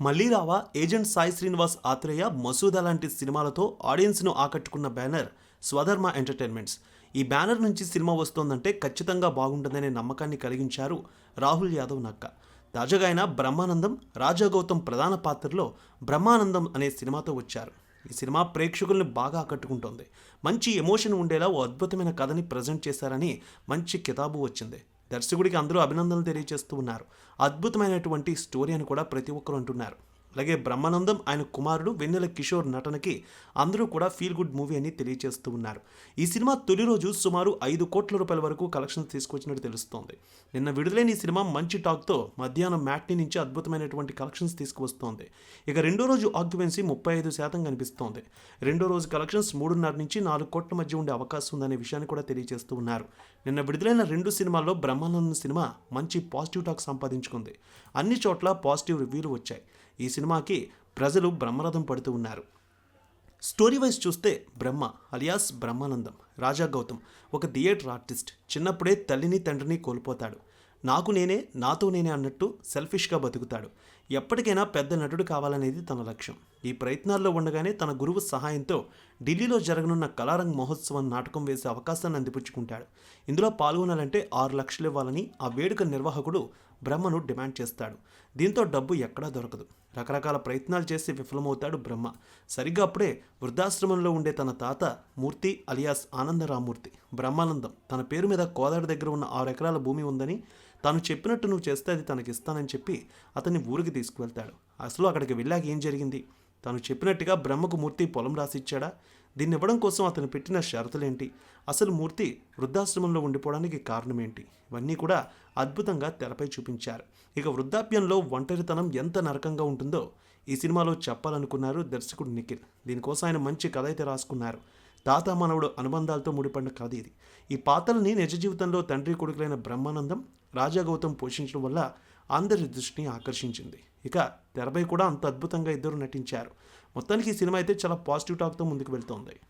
మళ్ళీ రావా ఏజెంట్ సాయి శ్రీనివాస్ ఆత్రేయ మసూదా లాంటి సినిమాలతో ఆడియన్స్ను ఆకట్టుకున్న బ్యానర్ స్వధర్మ ఎంటర్టైన్మెంట్స్. ఈ బ్యానర్ నుంచి సినిమా వస్తోందంటే ఖచ్చితంగా బాగుంటుందనే నమ్మకాన్ని కలిగించారు రాహుల్ యాదవ్ నక్క. తాజాగా ఆయన బ్రహ్మానందం రాజా గౌతమ్ ప్రధాన పాత్రలో బ్రహ్మానందం అనే సినిమాతో వచ్చారు. ఈ సినిమా ప్రేక్షకుల్ని బాగా ఆకట్టుకుంటోంది. మంచి ఎమోషన్ ఉండేలా ఓ అద్భుతమైన కథని ప్రజెంట్ చేశారని మంచి కితాబు వచ్చింది. దర్శకుడికి అందరూ అభినందనలు తెలియజేస్తూ ఉన్నారు. అద్భుతమైనటువంటి స్టోరీ అని కూడా ప్రతి ఒక్కరు అంటున్నారు. అలాగే బ్రహ్మానందం ఆయన కుమారుడు వెన్నెల కిషోర్ నటనకి అందరూ కూడా ఫీల్ గుడ్ మూవీ అని తెలియజేస్తూ ఉన్నారు. ఈ సినిమా తొలి రోజు సుమారు ఐదు కోట్ల రూపాయల వరకు కలెక్షన్స్ తీసుకొచ్చినట్టు తెలుస్తోంది. నిన్న విడుదలైన ఈ సినిమా మంచి టాక్తో మధ్యాహ్నం మ్యాట్ని నుంచి అద్భుతమైనటువంటి కలెక్షన్స్ తీసుకువస్తోంది. ఇక రెండో రోజు ఆక్యుపెన్సీ ముప్పై ఐదు శాతం కనిపిస్తోంది. రెండో రోజు కలెక్షన్స్ మూడున్నర నుంచి నాలుగు కోట్ల మధ్య ఉండే అవకాశం ఉందనే విషయాన్ని కూడా తెలియజేస్తూ ఉన్నారు. నిన్న విడుదలైన రెండు సినిమాల్లో బ్రహ్మానందం సినిమా మంచి పాజిటివ్ టాక్ సంపాదించుకుంది. అన్ని చోట్ల పాజిటివ్ రివ్యూలు వచ్చాయి. ఈ సినిమాకి ప్రజలు బ్రహ్మరథం పడుతూ ఉన్నారు. స్టోరీ వైజ్ చూస్తే బ్రహ్మ అలియాస్ బ్రహ్మానందం రాజా గౌతమ్ ఒక థియేటర్ ఆర్టిస్ట్. చిన్నప్పుడే తల్లిని తండ్రిని కోల్పోతాడు. నాకు నేనే నాతో నేనే అన్నట్టు సెల్ఫిష్గా బతుకుతాడు. ఎప్పటికైనా పెద్ద నటుడు కావాలనేది తన లక్ష్యం. ఈ ప్రయత్నాల్లో ఉండగానే తన గురువు సహాయంతో ఢిల్లీలో జరగనున్న కళారంగ్ మహోత్సవం నాటకం వేసే అవకాశాన్ని అందిపుచ్చుకుంటాడు. ఇందులో పాల్గొనాలంటే ఆరు లక్షలు ఇవ్వాలని ఆ వేడుక నిర్వాహకుడు బ్రహ్మను డిమాండ్ చేస్తాడు. దీంతో డబ్బు ఎక్కడా దొరకదు. రకరకాల ప్రయత్నాలు చేసి విఫలమవుతాడు బ్రహ్మ. సరిగ్గా అప్పుడే వృద్ధాశ్రమంలో ఉండే తన తాత మూర్తి అలియాస్ ఆనందరామూర్తి బ్రహ్మానందం తన పేరు మీద కోదాడి దగ్గర ఉన్న ఆరు ఎకరాల భూమి ఉందని తాను చెప్పినట్టు నువ్వు చేస్తే అది తనకి ఇస్తానని చెప్పి అతన్ని ఊరికి తీసుకువెళ్తాడు. అసలు అక్కడికి వెళ్ళాక ఏం జరిగింది? తాను చెప్పినట్టుగా బ్రహ్మకు మూర్తి పొలం రాసిచ్చాడా? దీన్ని ఇవ్వడం కోసం అతను పెట్టిన షరతులేంటి? అసలు మూర్తి వృద్ధాశ్రమంలో ఉండిపోవడానికి కారణం ఏంటి ఇవన్నీ కూడా అద్భుతంగా తెరపై చూపించారు. ఇక వృద్ధాప్యంలో ఒంటరితనం ఎంత నరకంగా ఉంటుందో ఈ సినిమాలో చెప్పాలనుకున్నారు దర్శకుడు నిఖిల్. దీనికోసం ఆయన మంచి కథ అయితే రాసుకున్నారు. తాత మనవుడు అనుబంధాలతో ముడిపడిన కథ ఇది. ఈ పాత్రల్ని నిజ జీవితంలో తండ్రి కొడుకులైన బ్రహ్మానందం రాజా పోషించడం వల్ల అందరి దృష్టిని ఆకర్షించింది. ఇక తెరపై కూడా అంత అద్భుతంగా ఇద్దరు నటించారు. మొత్తానికి ఈ సినిమా అయితే చాలా పాజిటివ్ టాక్తో ముందుకు వెళ్తోంది.